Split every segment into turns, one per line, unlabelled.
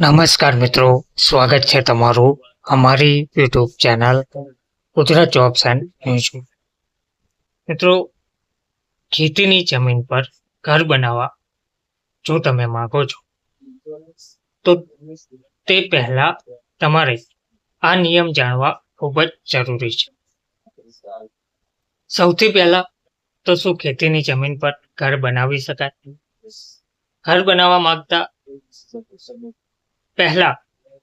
નમસ્કાર મિત્રો, સ્વાગત છે તમારું અમારી YouTube channel Gujarat jobs and ન્યૂઝમાં મિત્રો, ખેતીની જમીન પર ઘર બનાવવા જો તમે માંગો છો, તો તે પહેલા તમારે આ નિયમ જાણવા ખૂબ જ જરૂરી છે. સૌથી પહેલા તો શું ખેતીની જમીન પર ઘર બનાવી શકાય? ઘર બનાવવા માંગતા પહેલા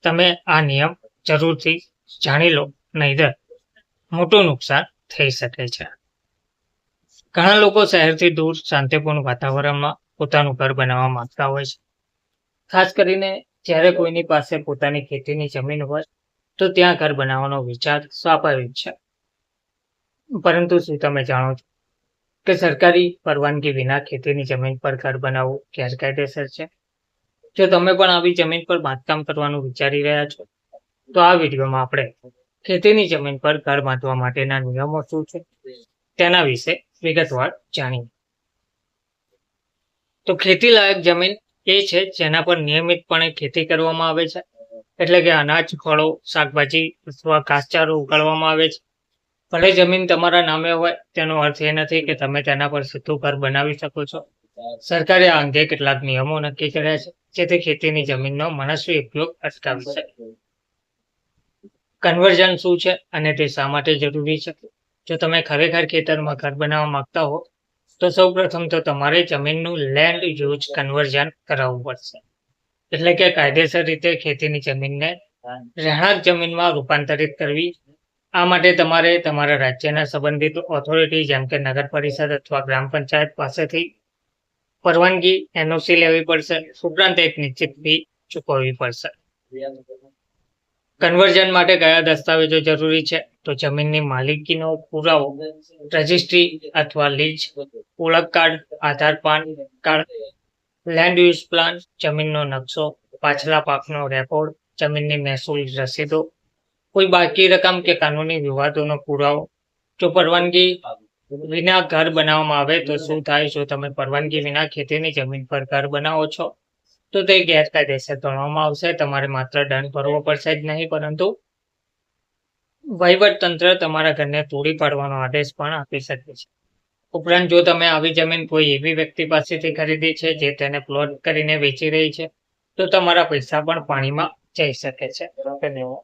તમે આ નિયમ જરૂરથી જાણી લો, નહીતર મોટું નુકસાન થઈ શકે છે. ઘણા લોકો શહેરથી દૂર શાંતિપૂર્ણ વાતાવરણમાં પોતાનું ઘર બનાવવા માંગતા હોય છે. ખાસ કરીને જ્યારે કોઈની પાસે પોતાની ખેતીની જમીન હોય, તો ત્યાં ઘર બનાવવાનો વિચાર સ્વાભાવિક છે. પરંતુ શું તમે જાણો છો કે સરકારી પરવાનગી વિના ખેતીની જમીન પર ઘર બનાવવું ગેરકાયદેસર છે? જો તમે પણ આવી જમીન પર બાંધકામ કરવાનું વિચારી રહ્યા છો, તો આ વિડીયોમાં આપણે ખેતીની જમીન પર ઘર બાંધવા માટેના નિયમો શું છે તેના વિશે વિગતવાર જાણીએ. તો ખેતી લાયક જમીન એ છે જેના પર નિયમિતપણે ખેતી કરવામાં આવે છે, એટલે કે અનાજ, ફળો, શાકભાજી અથવા ઘાસચારો ઉગાડવામાં આવે છે. ભલે જમીન તમારા નામે હોય, તેનો અર્થ એ નથી કે તમે તેના પર સીધું ઘર બનાવી શકો છો. સરકારે આ અંગે કેટલાક નિયમો નક્કી કર્યા છે, જેથી ખેતીની જમીનનો મનસ્વી ઉપયોગ અટકાવી શકે. કન્વર્ઝન શું છે અને તે શા માટે જરૂરી છે? જો તમે ખરેખર ખેતરમાં ઘર બનાવવા માંગતા હો, તો સૌ પ્રથમ તો તમારે જમીનનું લેન્ડ યુઝ કન્વર્ઝન કરાવવું પડશે. એટલે કે કાયદેસર રીતે ખેતીની જમીનને રહેણાંક જમીનમાં રૂપાંતરિત કરવી. આ માટે તમારે તમારા રાજ્યના સંબંધિત ઓથોરિટી જેમ કે નગર પરિષદ અથવા ગ્રામ પંચાયત પાસેથી પરવાનગી એનઓસી લેવી પડશે ઉપરાંત એક નિશ્ચિત ફી ચૂકવવી પડશે. કન્વર્ઝન માટે કયા દસ્તાવેજો જરૂરી છે? તો જમીનની માલિકીનો પુરાવો, રજિસ્ટ્રી અથવા લીજ ઓળખ card, Aadhaar PAN card, land use plan, જમીનનો નકશો, પાછલા પાકનો રેકોર્ડ, જમીનની મહેસૂલ રસીદો, કોઈ બાકી રકમ કે કાનૂની વિવાદોનો પુરાવો. જો પરવાનગી વિના ઘર બનાવવામાં આવે તો શું થાય? જો તમે પરવાનગી વિના ખેતીની જમીન પર ઘર બનાવો છો? તો તે ગેરકાયદેસર ગણવામાં આવશે. તમારે માત્ર દંડ ભરવો પડશે જ નહીં, પરંતુ તંત્ર તમારા ઘરને તોડી પાડવાનો આદેશ પણ આપી શકે છે. ઉપરાંત જો તમે આવી જમીન કોઈ એવી વ્યક્તિ પાસેથી ખરીદી છે જે તેને પ્લોટ કરીને વેચી રહી છે, તો તમારા પૈસા પણ પાણીમાં જઈ શકે છે. ધન્યવાદ.